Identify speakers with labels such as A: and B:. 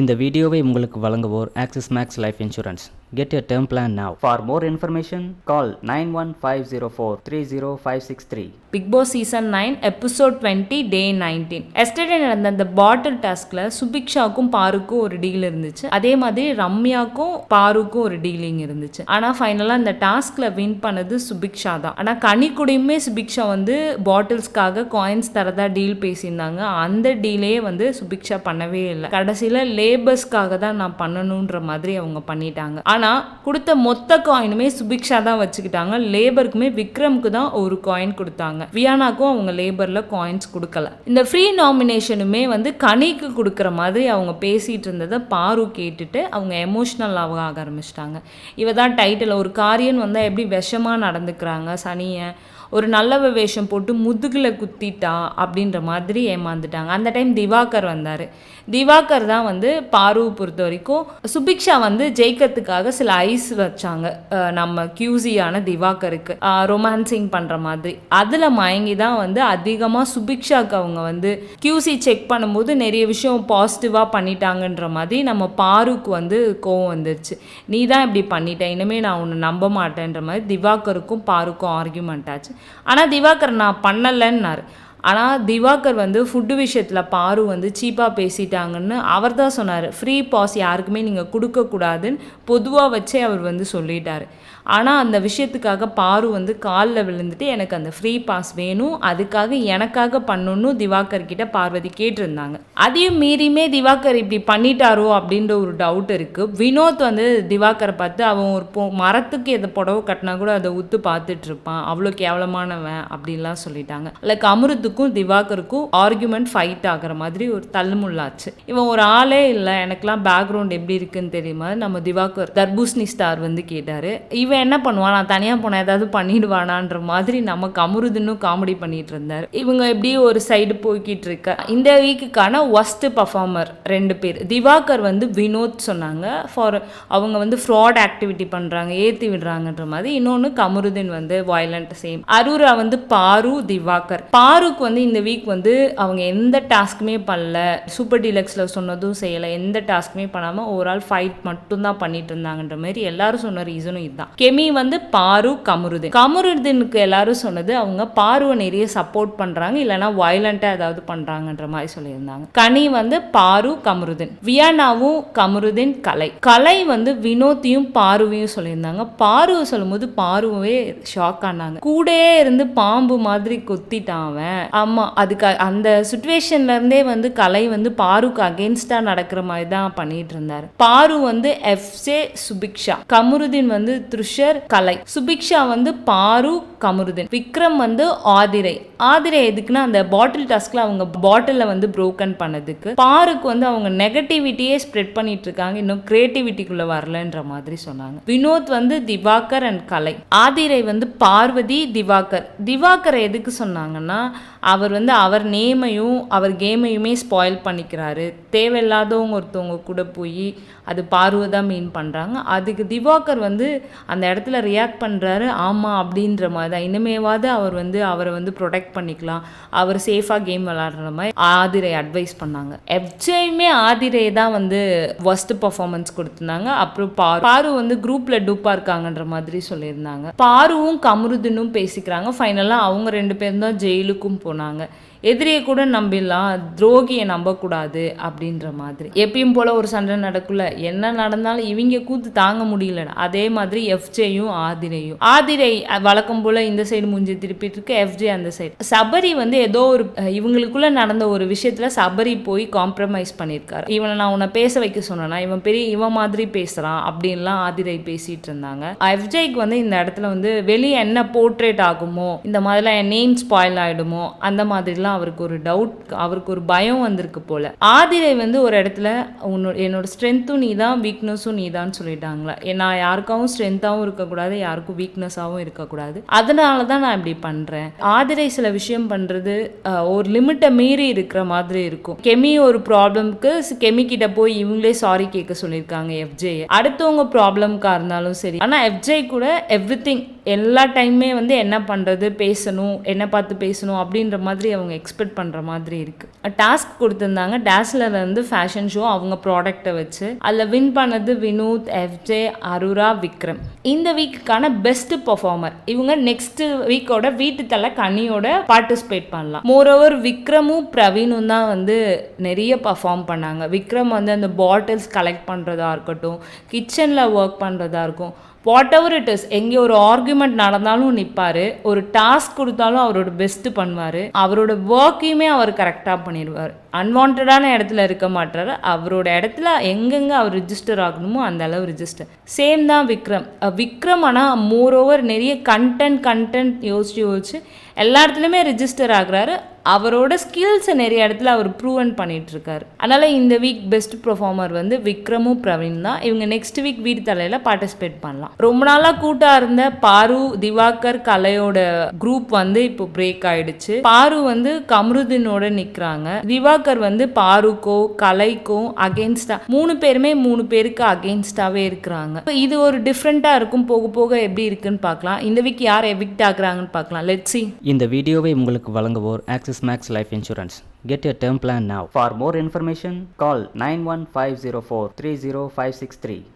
A: இந்த வீடியோவை உங்களுக்கு வழங்குவோர் Axis Max Life Insurance get a term plan now for more information call nine one five zero four three zero five six three
B: Bigg Boss season nine episode twenty day nineteen yesterday நடந்த அந்த பாட்டில் டாஸ்கில் சுபிக்ஷாக்கும் பாருக்கும் ஒரு deal இருந்துச்சு. அதே மாதிரி ரம்யாக்கும் பாருக்கும் ஒரு dealing இருந்துச்சு. ஆனால் ஃபைனலாக அந்த டாஸ்கில் வின் பண்ணது சுபிக்ஷா தான். ஆனால் கனிக்குடியுமே சுபிக்ஷா வந்து பாட்டில்ஸ்க்காக காயின்ஸ் தரதா டீல் பேசியிருந்தாங்க. அந்த டீலே வந்து சுபிக்ஷா பண்ணவே இல்லை. கடைசியில் லேபர்ஸ்க்காக தான் நான் பண்ணணுன்ற மாதிரி அவங்க பண்ணிட்டாங்க. ஆனால் கொடுத்த மொத்த காயினுமே சுபிக்ஷா தான் வச்சுக்கிட்டாங்க. லேபருக்குமே விக்ரம்க்கு தான் ஒரு காயின் கொடுத்தாங்க. வியானாக்கும் அவங்க லேபரில் காயின்ஸ் கொடுக்கல. இந்த ஃப்ரீ நாமினேஷனுமே வந்து கனிக்கு கொடுக்குற மாதிரி அவங்க பேசிகிட்டு இருந்ததை பாரு கேட்டுட்டு அவங்க எமோஷ்னல் ஆக ஆரம்பிச்சிட்டாங்க. இவ தான் டைட்டில் ஒரு காரியன் வந்தால் எப்படி விஷமாக நடந்துக்கிறாங்க சனியை ஒரு நல்ல வேஷம் போட்டு முதுகில் குத்திட்டா அப்படின்ற மாதிரி ஏமாந்துட்டாங்க. அந்த டைம் திவாகர் வந்தார். திவாகர் தான் வந்து பாருவை பொறுத்த வரைக்கும் சுபிக்ஷா வந்து ஜெயிக்கிறதுக்காக சில ஐஸ் வச்சாங்க. நம்ம கியூசியான திவாகருக்கு. ரொமான்சிங் பண்ணுற மாதிரி. அதில் மயங்கி தான் வந்து அதிகமாக சுபிக்ஷாக்கு அவங்க வந்து கியூசி செக் பண்ணும்போது நிறைய விஷயம் பாசிட்டிவாக பண்ணிட்டாங்கன்ற மாதிரி நம்ம பாருக்கு வந்து கோவம் வந்துருச்சு. நீ தான் இப்படி பண்ணிட்ட. இனிமேல் நான் உன்னை நம்ப மாட்டேன்ற மாதிரி திவாகருக்கும் பாருக்கும் ஆர்கியூமெண்ட் ஆச்சு. ஆனால் திவாகர் நான் பண்ணலைன்னாரு. ஆனால் திவாகர் வந்து ஃபுட்டு விஷயத்தில் பாரு வந்து சீப்பாக பேசிட்டாங்கன்னு அவர் தான் சொன்னார். ஃப்ரீ பாஸ் யாருக்குமே நீங்கள் கொடுக்கக்கூடாதுன்னு பொதுவாக வச்சே அவர் வந்து சொல்லிட்டார். ஆனால் அந்த விஷயத்துக்காக பாரு வந்து காலில் விழுந்துட்டு எனக்கு அந்த ஃப்ரீ பாஸ் வேணும் அதுக்காக எனக்காக பண்ணணும்னு திவாகர் கிட்ட பார்வதி கேட்டிருந்தாங்க. அதையும் மீறியுமே திவாகர் இப்படி பண்ணிட்டாரோ அப்படின்ற ஒரு டவுட் இருக்குது வினோத் வந்து திவாகரை பார்த்து அவன் ஒரு பொ மரத்துக்கு எதை புடவை கட்டினா கூட அதை உத்து பார்த்துட்ருப்பான் அவ்வளோ கேவலமானவன் அப்படின்லாம் சொல்லிட்டாங்க. லைக் அமிர்துக்கும் திவாகருக்கும் ஆர்குமெண்ட் ஃபைட் ஆகிற மாதிரி ஒரு தள்ளுமுள்ளாச்சு இவன் ஒரு ஆளே இல்லை எனக்குலாம் பேக்ரவுண்ட் எப்படி இருக்குன்னு தெரியுமா? நம்ம திவாகர் தர்பூசணி ஸ்டார் வந்து கேட்டார். இவன் என்ன பண்ணுவான்? நான் தனியாக போனேன் ஏதாவது பண்ணிடுவானான்ற மாதிரி நமக்கு அமிர்துன்னு காமெடி பண்ணிட்டு இருந்தார். இவங்க எப்படி ஒரு சைடு போய்கிட்டு இருக்க? இந்த வீக்குக்கான ஒஸ்ட் பர்ஃபார்மர் ரெண்டு பேர். திவாகர் வந்து வினோத் சொன்னாங்க. ஃபார் அவங்க வந்து ஃப்ராட் ஆக்டிவிட்டி பண்ணுறாங்க ஏற்றி விடுறாங்கன்ற மாதிரி. இன்னொன்று கமருதீன் வந்து வயலண்ட் சேம் அருரா வந்து பாரு திவாகர். பாருக்கு வந்து இந்த வீக் வந்து அவங்க எந்த டாஸ்க்குமே பண்ணல. சூப்பர் டீலக்ஸில் சொன்னதும் செய்யலை. எந்த டாஸ்க்குமே பண்ணாமல் ஓவரால் ஃபைட் மட்டும்தான் பண்ணிட்டு இருந்தாங்கன்ற மாதிரி எல்லாரும் சொன்ன ரீசனும் இதுதான். கெமி வந்து பாரு கமருதீன். கமருதீனுக்கு எல்லாரும் சொன்னது அவங்க பாருவை நிறைய சப்போர்ட் பண்ணுறாங்க இல்லைன்னா வயலண்ட்டாக ஏதாவது பண்ணுறாங்கன்ற மாதிரி சொல்லியிருந்தாங்க. கனி வந்து பாரு கமருதீன். வியானாவும் கமருதீன் கலை. கலை வந்து வினோத்தையும் பாருவையும் சொல்லியிருந்தாங்க. பாருவை சொல்லும்போது பாருவே ஷாக் ஆனாங்க. கூடயே இருந்து பாம்பு மாதிரி கொத்திட்டான் அவன். ஆமாம் அதுக்கு அந்த சுச்சுவேஷன்லேருந்தே வந்து கலை வந்து பாருக்கு அகேன்ஸ்டாக நடக்கிற மாதிரி தான் பண்ணிட்டு இருந்தார். பாரு வந்து எஃப்சே சுபிக்ஷா கமருதீன் வந்து த்ருஷர் கலை. சுபிக்ஷா வந்து பாரு கமருதீன். விக்ரம் வந்து ஆதிரை. ஆதிரை எதுக்குன்னா அந்த பாட்டில் டாஸ்க்ல அவங்க பாட்டிலில் வந்து புரோக்கன் பண்ணதுக்கு. பாருக்கு வந்து அவங்க நெகட்டிவிட்டியே ஸ்ப்ரெட் பண்ணிட்டு இருக்காங்க. இன்னும் கிரியேட்டிவிட்டிக்குள்ள வரலன்ற மாதிரி சொன்னாங்க. வினோத் வந்து திவாகர் அண்ட் கலை. ஆதிரை வந்து பார்வதி திவாகர். திவாகரை எதுக்கு சொன்னாங்கன்னா அவர் வந்து அவர் நேமையும் அவர் கேமையுமே ஸ்பாயில் பண்ணிக்கிறாரு. தேவையில்லாதவங்க ஒருத்தவங்க கூட போய் அது பார்வை தான் மீன் பண்ணுறாங்க அதுக்கு திவாகர் வந்து அந்த இடத்துல ரியாக்ட் பண்ணுறாரு ஆமாம் அப்படின்ற மாதிரி தான். இனிமேவாவது அவர் வந்து அவரை வந்து ப்ரொடெக்ட் பண்ணிக்கலாம். அவர் சேஃபாக கேம் விளாடுற மாதிரி ஆதிரை அட்வைஸ் பண்ணாங்க. எஃப்ஜேயுமே ஆதிரை தான் வந்து ஒஸ்ட் பர்ஃபார்மன்ஸ் கொடுத்துருந்தாங்க. அப்புறம் பாரு பாரு வந்து குரூப்பில் டூப்பாக இருக்காங்கன்ற மாதிரி சொல்லியிருந்தாங்க. பாருவும் கமருதினும் பேசிக்கிறாங்க. ஃபைனலாக அவங்க ரெண்டு பேரும் தான் ஜெயிலுக்கும் போனாங்க. எதிரியை கூட நம்பிடலாம் துரோகியை நம்பக்கூடாது அப்படின்ற மாதிரி. எப்பயும் போல் ஒரு சண்டை நடக்குள்ள என்ன நடந்தாலும் இவங்க கூத்து தாங்க முடியல அதே மாதிரி எஃப்ஜேயும் ஆதிரையும். ஆதிரை வழக்கம் போல் இந்த சைடு மூஞ்சி திருப்பிட்டு இருக்கு எஃப்ஜே அந்த சைடு சபரி வந்து ஏதோ ஒரு இவங்களுக்குள்ள நடந்த ஒரு விஷயத்துல சபரி போய் காம்ப்ரமைஸ் பண்ணியிருக்காரு. இவனை நான் உன்னை பேச வைக்க சொன்னேன்னா இவன் பெரிய இவன் மாதிரி பேசுகிறான் அப்படின்லாம் ஆதிரை பேசிகிட்டு இருந்தாங்க. எஃப்ஜேக்கு வந்து இந்த இடத்துல வந்து வெளியே என்ன போர்ட்ரேட் ஆகுமோ இந்த மாதிரிலாம் என் நேம் ஸ்பாயில் ஆகிடுமோ அந்த மாதிரிலாம் அவருக்கு ஒரு டவுட் அவருக்கு ஒரு பயம் வந்திருக்கு போல. ஆதிரை வந்து ஒரு இடத்துல உன்னோட என்னோட ஸ்ட்ரென்த்தும் நீ தான் வீக்னஸும் நீ தான் சொல்லிட்டாங்களா? நான் யாருக்காகவும் ஸ்ட்ரென்த்தாகவும் இருக்கக்கூடாது யாருக்கும் வீக்னஸாகவும் இருக்கக்கூடாது. அதனால தான் நான் இப்படி பண்ணுறேன் ஆதிரை சில விஷயம் பண்ணுறது ஒரு லிமிட்டை மீறி இருக்கிற மாதிரி இருக்கும். கெமி ஒரு ப்ராப்ளம்க்கு கெமி கிட்ட போய் இவங்களே சாரி கேட்க சொல்லியிருக்காங்க எஃப்ஜே அடுத்தவங்க ப்ராப்ளம்க்காக இருந்தாலும் சரி. ஆனால் எஃப்ஜே கூட எவ்ரி எல்லா டைமே வந்து என்ன பண்ணுறது பேசணும் என்ன பார்த்து பேசணும் அப்படின்ற மாதிரி அவங்க எக்ஸ்பெக்ட் பண்ணுற மாதிரி இருக்குது டாஸ்க் கொடுத்துருந்தாங்க. டேஸ்லர் வந்து ஃபேஷன் ஷோ அவங்க ப்ராடக்ட்டை வச்சு அதில் வின் பண்ணது வினோத் எஃப்ஜே அருரா விக்ரம் இந்த வீக்குக்கான பெஸ்ட் பர்ஃபார்மர் இவங்க நெக்ஸ்ட் வீக்கோட வீட்டு தலை கனியோட பார்ட்டிசிபேட் பண்ணலாம். மோரோவர் விக்ரமும் பிரவீனும் தான் வந்து நிறைய பர்ஃபார்ம் பண்ணாங்க. விக்ரம் வந்து அந்த பாட்டில்ஸ் கலெக்ட் பண்ணுறதா இருக்கட்டும் கிச்சனில் ஒர்க் பண்ணுறதா இருக்கும். வாட் எவர் இட் இஸ் எங்கே ஒரு ஆர்குமெண்ட் நடந்தாலும் நிற்பார் ஒரு டாஸ்க் கொடுத்தாலும் அவரோட பெஸ்ட்டு பண்ணுவார். அவரோட ஒர்க்கையுமே அவர் கரெக்டாக பண்ணிடுவார். அன்வான்டான இடத்துல இருக்க மாட்டார். அவரோட இடத்துல எங்கெங்கே அவர் ரிஜிஸ்டர் ஆகணுமோ அந்த அளவு ரிஜிஸ்டர் சேம் தான் விக்ரம். விக்ரம் ஆனால் மோர் ஓவர் நிறைய கண்டென்ட் கண்டென்ட் யோசிச்சு யோசிச்சு எல்லா இடத்துலையுமே ரிஜிஸ்டர் ஆகுறாரு. அவரோட ஸ்கில்ஸை நிறைய இடத்துல அவர் ப்ரூவன் பண்ணிகிட்ருக்கார் அதனால் இந்த வீக் பெஸ்ட் பர்ஃபார்மர் வந்து விக்ரமும் பிரவீன் தான். இவங்க நெக்ஸ்ட் வீக் வீடு தலையில் பார்ட்டிசிபேட் பண்ணலாம். ரொம்ப நாளாக கூட்டாக இருந்த பாரு திவாகர் கலையோட குரூப் வந்து இப்போ பிரேக் ஆயிடுச்சு. பாரு வந்து கம்ருதீனோட நிற்கிறாங்க திவாகர் வந்து பாருக்கோ கலைக்கோ அகேன்ஸ்டா மூணு பேருமே மூணு பேருக்கு அகேன்ஸ்டாவே இருக்கிறாங்க. இது ஒரு டிஃப்ரெண்ட்டாக இருக்கும். போக போக எப்படி இருக்குன்னு பார்க்கலாம். இந்த வீக் யார் எவிக்ட் ஆகுறாங்கன்னு பார்க்கலாம். லெட்ஸி
A: இந்த வீடியோவை உங்களுக்கு வழங்குவோர் Axis Max Life Insurance. Get your term plan now. For more information, call 91504 30563.